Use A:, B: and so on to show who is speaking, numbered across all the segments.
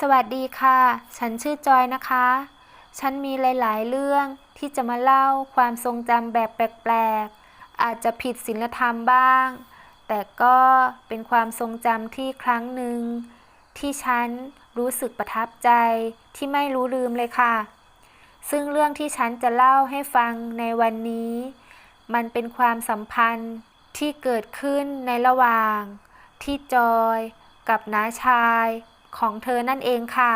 A: สวัสดีค่ะ ฉันชื่อจอยนะคะ ฉันมีหลาย ๆ เรื่องที่จะมาเล่าความทรงจำแบบแปลก ๆ อาจจะผิดศีลธรรมบ้าง แต่ก็เป็นความทรงจำที่ครั้งหนึ่ง ที่ฉันรู้สึกประทับใจที่ไม่รู้ลืมเลยค่ะ ซึ่งเรื่องที่ฉันจะเล่าให้ฟังในวันนี้ มันเป็นความสัมพันธ์ที่เกิดขึ้นในระหว่าง ที่จอยกับน้าชาย ของเธอนั่นเองค่ะ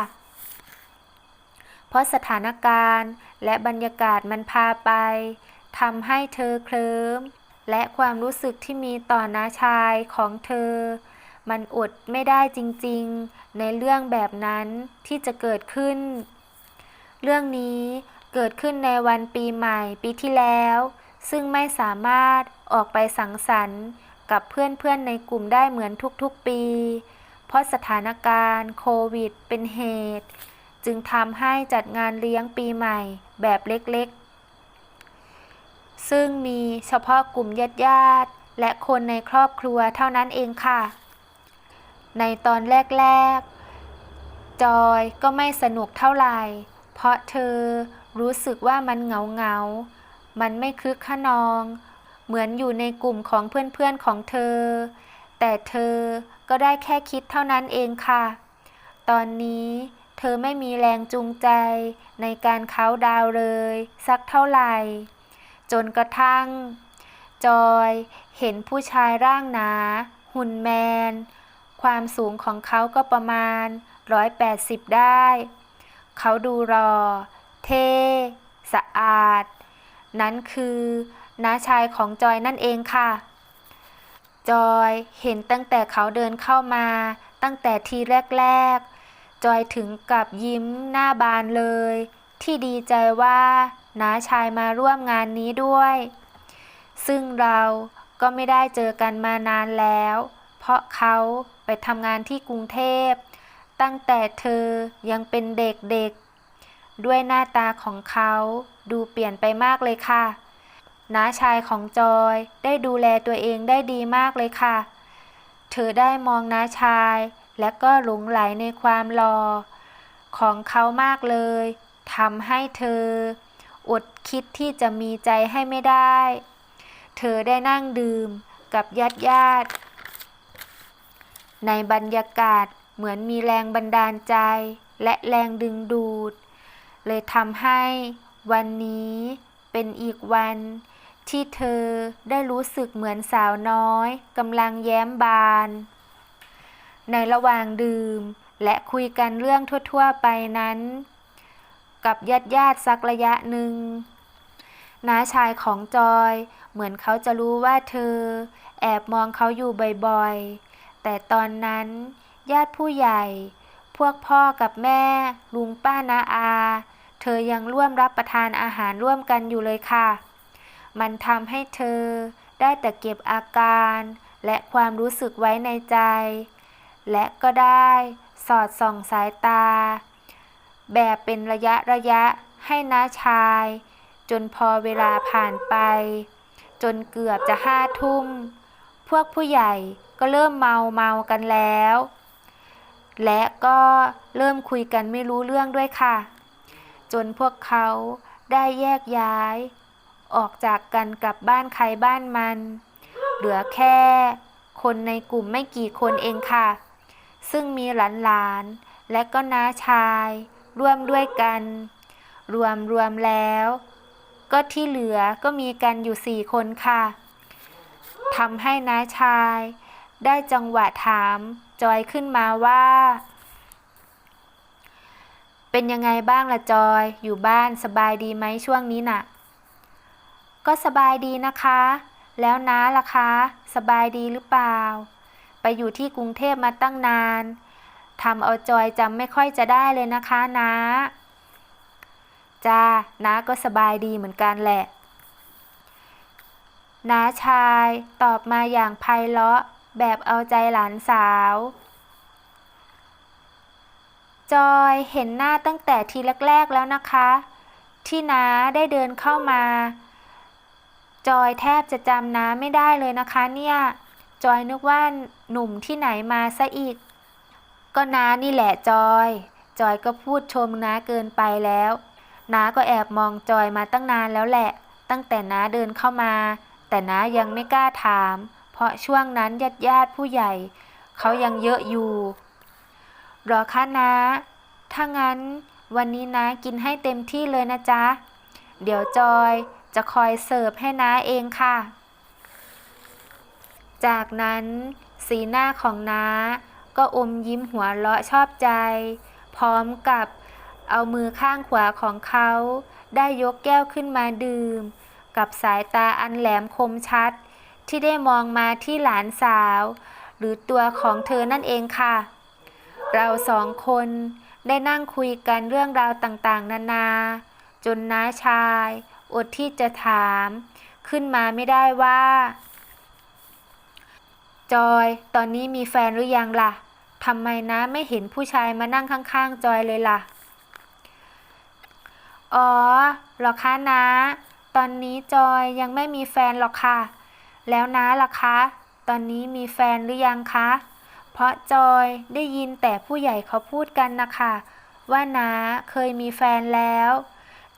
A: เพราะสถานการณ์และบรรยากาศมันพาไปทำให้เธอเคลิ้มและความรู้สึกที่มีต่อน้าชายของเธอ มันอดไม่ได้จริงๆ ในเรื่องแบบนั้นที่จะเกิดขึ้น เรื่องนี้เกิดขึ้นในวันปีใหม่ปีที่แล้ว ซึ่งไม่สามารถออกไปสังสรรค์กับเพื่อนๆในกลุ่มได้เหมือนทุกๆปี เพราะสถานการณ์โควิด เป็นเหตุ จึงทำให้จัดงานเลี้ยงปีใหม่แบบเล็กๆ ซึ่งมีเฉพาะกลุ่มญาติๆและคนในครอบครัวเท่านั้นเองค่ะ ในตอนแรก ๆ จอยก็ไม่สนุกเท่าไหร่ เพราะเธอรู้สึกว่ามันเหงาๆ มันไม่คึกขนอง เหมือนอยู่ในกลุ่มของเพื่อนๆของเธอ แต่เธอก็ได้แค่คิดเท่านั้นเองค่ะ ตอนนี้เธอไม่มีแรงจูงใจในการเค้าดาวเลย สักเท่าไหร่ จนกระทั่ง จอยเห็นผู้ชายร่างหนา หุ่นแมน ความสูงของเขาก็ประมาณ 180 ได้ เขาดูรอ เท่ สะอาด นั้นคือน้าชายของจอยนั่นเองค่ะ จอยเห็นตั้งแต่เขาเดินเข้ามา ตั้งแต่ทีแรก ๆ จอยถึงกับยิ้มหน้าบานเลย ที่ดีใจว่าน้าชายมาร่วมงานนี้ด้วย ซึ่งเราก็ไม่ได้เจอกันมานานแล้ว เพราะเขาไปทำงานที่กรุงเทพ ตั้งแต่เธอยังเป็นเด็กๆด้วยหน้าตาของเขาดูเปลี่ยนไปมากเลยค่ะ น้าชายของจอยได้ดูแลตัวเองได้ดีมากเลยค่ะ เธอได้มองน้าชาย และก็หลงไหลในความหล่อของเขามากเลยทำให้เธอ อดคิดที่จะมีใจให้ไม่ได้ เธอได้นั่งดื่มกับญาติญาติในบรรยากาศเหมือนมีแรงบันดาลใจ และแรงดึงดูด เลยทำให้วันนี้เป็นอีกวัน ที่เธอได้รู้สึกเหมือนสาวน้อยกำลังแย้มบาน ในระหว่างดื่มและคุยกันเรื่องทั่วๆไปนั้น กับญาติญาติๆสักระยะหนึ่งน้าชายของจอยเหมือนเขาจะรู้ว่าเธอ แอบมองเขาอยู่บ่อยๆ แต่ตอนนั้นญาติผู้ใหญ่ พวกพ่อกับแม่ ลุงป้านาอา เธอยังร่วมรับประทานอาหารร่วมกันอยู่เลยค่ะ มันทำให้เธอได้แต่เก็บอาการและความรู้สึกไว้ในใจ และก็ได้สอดส่องสายตา แบบเป็นระยะระยะให้น้าชาย จนพอเวลาผ่านไป จนเกือบจะห้าทุ่ม พวกผู้ใหญ่ก็เริ่มเมาเมากันแล้ว และก็เริ่มคุยกันไม่รู้เรื่องด้วยค่ะ จนพวกเขาได้แยกย้าย ออกจากกันกลับบ้านใครบ้านมัน เหลือแค่ คนในกลุ่มไม่กี่คนเองค่ะ ซึ่งมีหลานๆ และก็น้าชาย ร่วมด้วยกัน รวมรวมแล้ว ก็ที่เหลือก็มีกันอยู่สี่คนค่ะทำให้น้าชาย ได้จังหวะถามจอยขึ้นมาว่า เป็นยังไงบ้างล่ะจอย อยู่บ้านสบายดีไหมช่วงนี้น่ะ ก็สบายดีนะคะ แล้วน้าล่ะคะ สบายดีหรือเปล่า ไปอยู่ที่กรุงเทพมาตั้งนานทำเอาจอยจำไม่ค่อยจะได้เลยนะคะน้าจ้าน้าก็สบายดีเหมือนกันแหละน้าชายตอบมาอย่างไพเราะแบบเอาใจหลานสาว จอยเห็นหน้าตั้งแต่ทีแรก ๆ แล้วนะคะ ที่น้าได้เดินเข้ามา จอยแทบจะจำน้าไม่ได้เลยนะคะเนี่ย จอยนึกว่าหนุ่มที่ไหนมาซะอีก ก็น้านี่แหละจอย จอยก็พูดชมน้าเกินไปแล้ว น้าก็แอบมองจอยมาตั้งนานแล้วแหละ ตั้งแต่น้าเดินเข้ามา แต่น้ายังไม่กล้าถาม เพราะช่วงนั้นญาติญาติผู้ใหญ่ เขายังเยอะอยู่ รอคะน้า ถ้างั้นวันนี้น้ากินให้เต็มที่เลยนะจ๊ะ เดี๋ยวจอย จะคอยเสิร์ฟให้น้าเองค่ะ จากนั้นสีหน้าของน้าก็อมยิ้มหัวเราะชอบใจ พร้อมกับเอามือข้างขวาของเขา ได้ยกแก้วขึ้นมาดื่ม กับสายตาอันแหลมคมชัด ที่ได้มองมาที่หลานสาว หรือตัวของเธอนั่นเองค่ะ เราสองคนได้นั่งคุยกันเรื่องราวต่างๆ นานา จนน้าชาย อดที่จะถาม ขึ้นมาไม่ได้ว่า จอยตอนนี้มีแฟนหรือยังล่ะทำไมนะไม่เห็นผู้ชายมานั่งข้างๆ จอยเลยล่ะ อ๋อหรอคะนะ ตอนนี้จอยยังไม่มีแฟนหรอกค่ะ แล้วนะล่ะคะ ตอนนี้มีแฟนหรือยังคะ เพราะจอยได้ยินแต่ผู้ใหญ่เขาพูดกันนะคะว่าน้าเคยมีแฟนแล้ว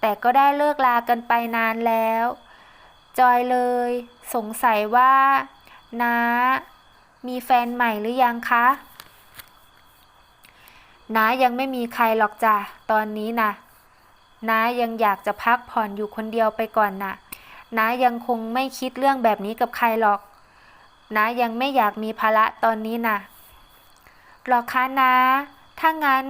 A: แต่ก็ได้เลิกลากันไปนานแล้ว จอยเลย สงสัยว่าน้ามีแฟนใหม่หรือยังคะน้ายังไม่มีใครหรอกจ้ะตอนนี้นะน้ายังอยากจะพักผ่อนอยู่คนเดียวไปก่อนน่ะน้ายังคงไม่คิดเรื่องแบบนี้กับใครหรอกน้ายังไม่อยากมีภาระตอนนี้น่ะหรอกคะน้าถ้างั้น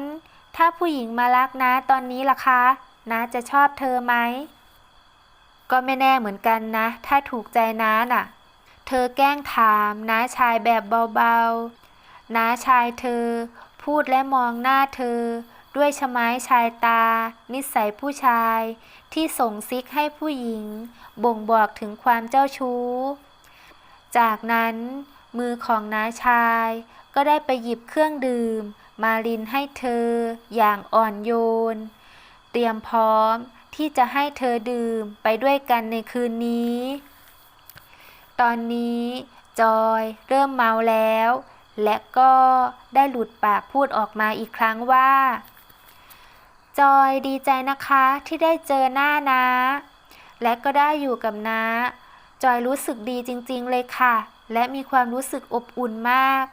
A: ถ้าผู้หญิงมารักน้าตอนนี้ล่ะคะ น้าจะชอบเธอไหม ก็ไม่แน่เหมือนกันนะ ถ้าถูกใจน้าน่ะ เธอแกล้งถามน้าชายแบบเบาๆน้าชายเธอ พูดและมองหน้าเธอ ด้วยชะไม้ชายตา นิสัยผู้ชาย ที่ส่งซิกให้ผู้หญิง บ่งบอกถึงความเจ้าชู้ จากนั้น มือของน้าชาย ก็ได้ไปหยิบเครื่องดื่ม มาลินให้เธอ อย่างอ่อนโยน เตรียมพร้อมที่จะให้เธอดื่มไปด้วยกันในคืนนี้ ตอนนี้จอยเริ่มเมาแล้ว และก็ได้หลุดปากพูดออกมาอีกครั้งว่า จอยดีใจนะคะที่ได้เจอหน้านะ และก็ได้อยู่กับน้าจอยรู้สึกดีจริงๆเลยค่ะ และมีความรู้สึกอบอุ่นมาก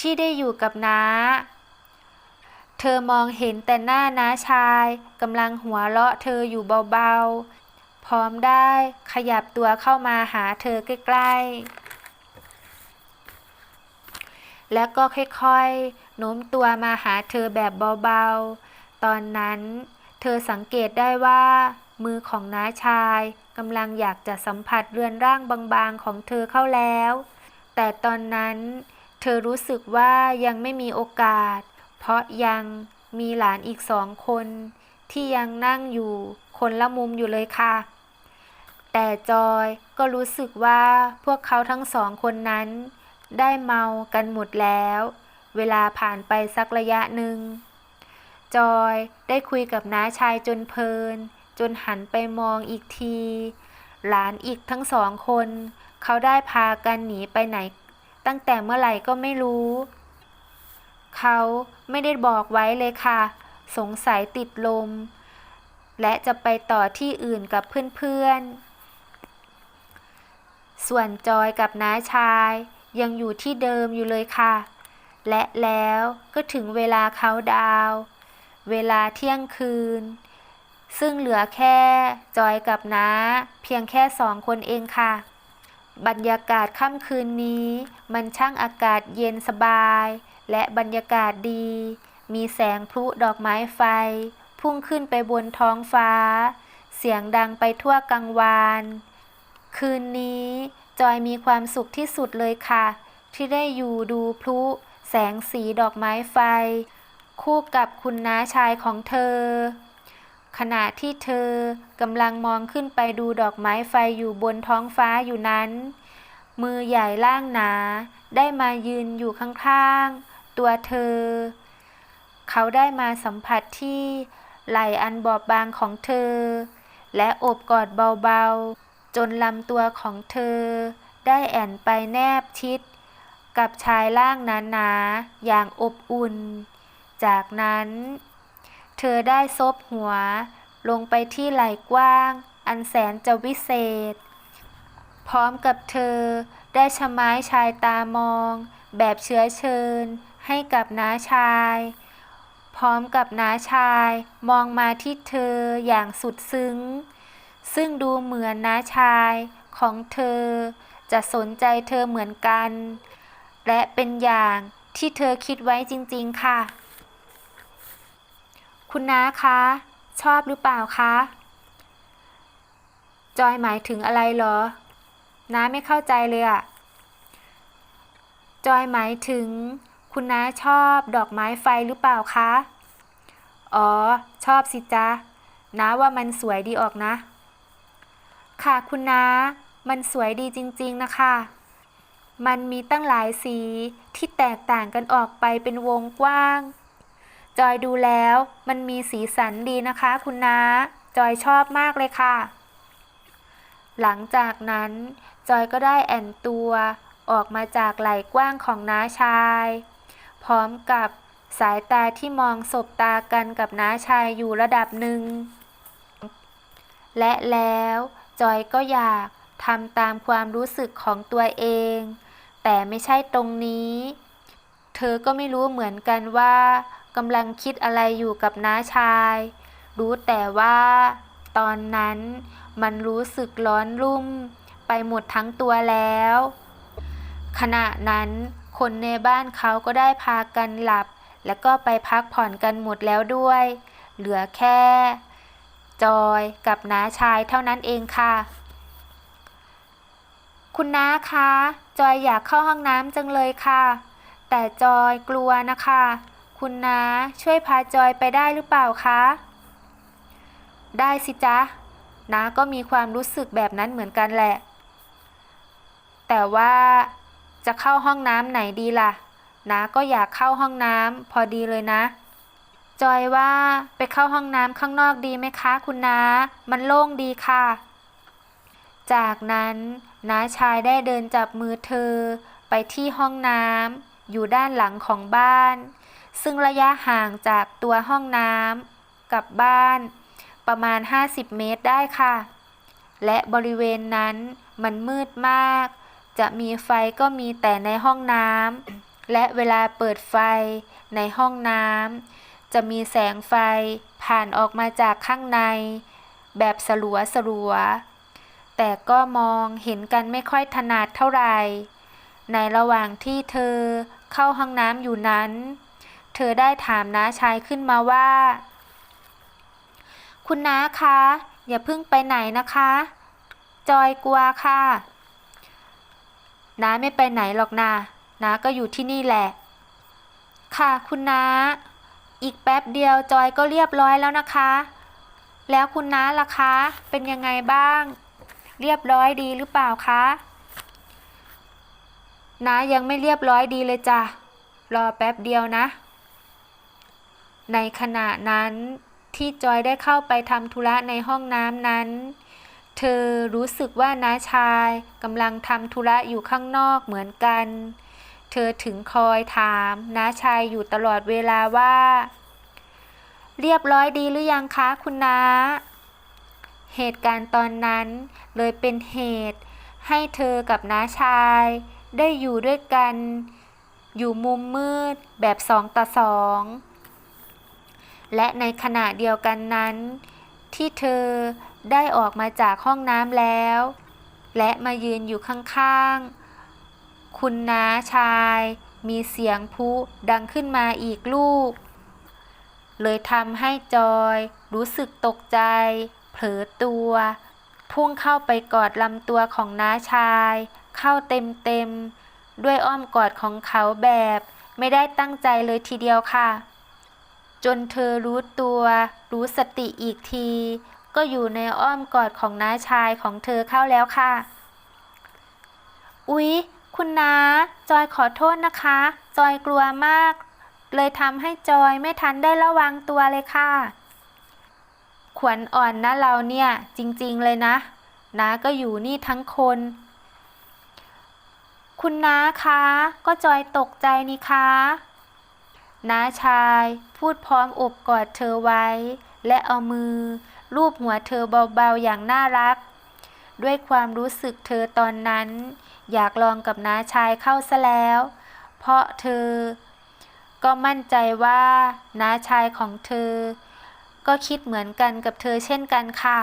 A: ที่ได้อยู่กับน้า เธอมองเห็นแต่หน้าน้าชายกำลังหัวเราะเธออยู่เบาๆ พร้อมได้ขยับตัวเข้ามาหาเธอใกล้ๆ แล้วก็ค่อยๆโน้มตัวมาหาเธอแบบเบาๆ ตอนนั้นเธอสังเกตได้ว่า มือของน้าชายกำลังอยากจะสัมผัสเรือนร่างบางๆของเธอเข้าแล้ว แต่ตอนนั้นเธอรู้สึกว่ายังไม่มีโอกาส เพราะยังมีหลานอีกสองคนที่ยังนั่งอยู่คนละมุมอยู่เลยค่ะ แต่จอยก็รู้สึกว่าพวกเขาทั้งสองคนนั้น ได้เมากันหมดแล้ว เวลาผ่านไปสักระยะหนึ่ง จอยได้คุยกับน้าชายจนเพลิน จนหันไปมองอีกที หลานอีกทั้งสองคน เขาได้พากันหนีไปไหน ตั้งแต่เมื่อไหร่ก็ไม่รู้ เขา ไม่ได้บอกไว้เลยค่ะ สงสัยติดลม และจะไปต่อที่อื่นกับเพื่อนๆ ส่วนจอยกับน้าชายยังอยู่ที่เดิมอยู่เลยค่ะ และแล้วก็ถึงเวลาเขาดาว เวลาเที่ยงคืน ซึ่งเหลือแค่จอยกับน้า เพียงแค่สองคนเองค่ะ บรรยากาศค่ำคืนนี้ มันช่างอากาศเย็นสบาย และบรรยากาศดี มีแสงพลุดอกไม้ไฟ พุ่งขึ้นไปบนท้องฟ้า เสียงดังไปทั่วกังวาน คืนนี้จอยมีความสุขที่สุดเลยค่ะ ที่ได้อยู่ดูพลุ แสงสีดอกไม้ไฟ คู่กับคุณน้าชายของเธอ ขณะที่เธอกำลังมองขึ้นไปดูดอกไม้ไฟอยู่บนท้องฟ้าอยู่นั้น มือใหญ่ล่างหนา ได้มายืนอยู่ข้างๆ ตัวเธอ เขาได้มาสัมผัสที่ไหล่อันบอบบางของเธอ และโอบกอดเบาๆ จนลำตัวของเธอ ได้แอนไปแนบชิด กับชายร่างหนาๆอย่างอบอุ่น จากนั้น เธอได้ซบหัวลงไปที่ไหล่กว้าง อันแสนจะวิเศษ พร้อมกับเธอได้ชะไม้ชายตามอง แบบเชื้อเชิญ ให้กับน้าชาย พร้อมกับน้าชายมองมาที่เธออย่างสุดซึ้ง ซึ่งดูเหมือนน้าชายของเธอ จะสนใจเธอเหมือนกัน และเป็นอย่างที่เธอคิดไว้จริง ๆ ค่ะ คุณน้าคะ ชอบหรือเปล่าคะ จอยหมายถึงอะไรหรอ น้าไม่เข้าใจเลยอะจอยหมายถึง คุณน้าชอบดอกไม้ไฟหรือเปล่าคะ อ๋อ ชอบสิจ๊ะน้าว่ามันสวยดีออกนะ ค่ะคุณน้า มันสวยดีจริงๆนะคะ มันมีตั้งหลายสีที่แตกต่างกันออกไปเป็นวงกว้าง จอยดูแล้วมันมีสีสันดีนะคะคุณน้า จอยชอบมากเลยค่ะ หลังจากนั้นจอยก็ได้แอนตัวออกมาจากไหล่กว้างของน้าชาย พร้อมกับสายตาที่มองสบตากันกับน้าชายอยู่ระดับหนึ่ง และแล้วจอยก็อยากทำตามความรู้สึกของตัวเอง แต่ไม่ใช่ตรงนี้ เธอก็ไม่รู้เหมือนกันว่ากำลังคิดอะไรอยู่กับน้าชาย รู้แต่ว่าตอนนั้นมันรู้สึกร้อนรุ่มไปหมดทั้งตัวแล้ว ขณะนั้น คนในบ้านเขาก็ได้พากันหลับ แล้วก็ไปพักผ่อนกันหมดแล้วด้วย เหลือแค่ จอยกับน้าชายเท่านั้นเองค่ะ คุณน้าคะ จอยอยากเข้าห้องน้ำจังเลยค่ะ แต่จอยกลัวนะคะ คุณน้าช่วยพาจอยไปได้หรือเปล่าคะ ได้สิจ๊ะน้าก็มีความรู้สึกแบบนั้นเหมือนกันแหละ แต่ว่า จะเข้าห้องน้ำไหนดีล่ะน้าก็อยากเข้าห้องน้ำพอดีเลยนะ จอยว่าไปเข้าห้องน้ำข้างนอกดีไหมคะคุณน้า มันโล่งดีค่ะ จากนั้นน้าชายได้เดินจับมือเธอ ไปที่ห้องน้ำอยู่ด้านหลังของบ้าน ซึ่งระยะห่างจากตัวห้องน้ำกับบ้าน ประมาณ 50 เมตรได้ค่ะ และบริเวณนั้นมันมืดมาก จะมีไฟก็มีแต่ในห้องน้ำและเวลาเปิดไฟในห้องน้ำจะมีแสงไฟผ่านออกมาจากข้างใน แบบสลัวสลัว แต่ก็มองเห็นกันไม่ค่อยถนัดเท่าไหร่ ในระหว่างที่เธอเข้าห้องน้ำอยู่นั้น เธอได้ถามน้าชายขึ้นมาว่า คุณน้าคะ อย่าเพิ่งไปไหนนะคะ จอยกลัวค่ะ น้าไม่ไปไหนหรอกนาน้าก็อยู่ที่นี่แหละ ค่ะคุณน้า อีกแป๊บเดียวจอยก็เรียบร้อยแล้วนะคะ แล้วคุณน้าล่ะคะ เป็นยังไงบ้าง เรียบร้อยดีหรือเปล่าคะน้ายังไม่เรียบร้อยดีเลยจ้ะ รอแป๊บเดียวนะ ในขณะนั้นที่จอยได้เข้าไปทำธุระในห้องน้ำนั้น เธอรู้สึกว่าน้าชายกำลังทำธุระอยู่ข้างนอกเหมือนกัน เธอถึงคอยถามน้าชายอยู่ตลอดเวลาว่า เรียบร้อยดีหรือยังคะคุณน้า เหตุการณ์ตอนนั้นเลยเป็นเหตุ ให้เธอกับน้าชาย ได้อยู่ด้วยกัน อยู่มุมมืดแบบสองต่อสองและในขณะเดียวกันนั้น ที่เธอ ได้ออกมาจากห้องน้ำแล้ว และมายืนอยู่ข้างๆ คุณน้าชาย มีเสียงพุดังขึ้นมาอีกลูก เลยทำให้จอยรู้สึกตกใจ เผลอตัว พุ่งเข้าไปกอดลำตัวของน้าชาย เข้าเต็มๆ ด้วยอ้อมกอดของเขาแบบไม่ได้ตั้งใจเลยทีเดียวค่ะจนเธอรู้ตัว รู้สติอีกที ก็อยู่ในอ้อมกอดของน้าชายของเธอเข้าแล้วค่ะ อุ๊ย คุณน้าจอยขอโทษนะคะ จอยกลัวมาก เลยทำให้จอยไม่ทันได้ระวังตัวเลยค่ะ ขวัญอ่อนนะเราเนี่ย จริงๆเลยนะน้าก็อยู่นี่ทั้งคนคคุณน้าคะ ก็จอยตกใจนี่คะน้าชายพูดพร้อมอบกอดเธอไว้ และเอามือ ลูบหัวเธอเบาๆอย่างน่ารัก ด้วยความรู้สึกเธอตอนนั้น อยากลองกับน้าชายเข้าซะแล้ว เพราะเธอ ก็มั่นใจว่าน้าชายของเธอ ก็คิดเหมือนกันกับเธอเช่นกันค่ะ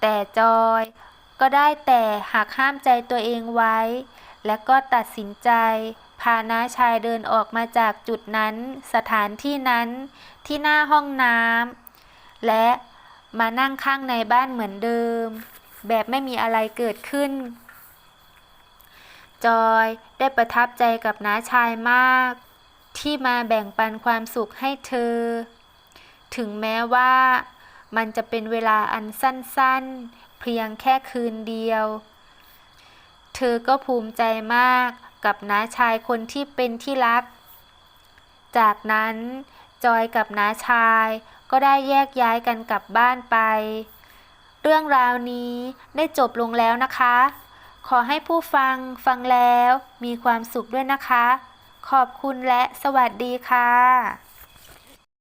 A: แต่จอยก็ได้แต่หักห้ามใจตัวเองไว้ และก็ตัดสินใจพาน้าชายเดินออกมาจากจุดนั้น สถานที่นั้น ที่หน้าห้องน้ำ และมานั่งข้างในบ้านเหมือนเดิม แบบไม่มีอะไรเกิดขึ้น จอยได้ประทับใจกับน้าชายมาก ที่มาแบ่งปันความสุขให้เธอ ถึงแม้ว่ามันจะเป็นเวลาอันสั้นๆ เพียงแค่คืนเดียว เธอก็ภูมิใจมากกับน้าชายคนที่เป็นที่รัก จากนั้นจอยกับน้าชาย ก็ได้แยกย้ายกันกลับบ้านไป เรื่องราวนี้ได้จบลงแล้วนะคะ ขอให้ผู้ฟังฟังแล้วมีความสุขด้วยนะคะ ขอบคุณและสวัสดีค่ะ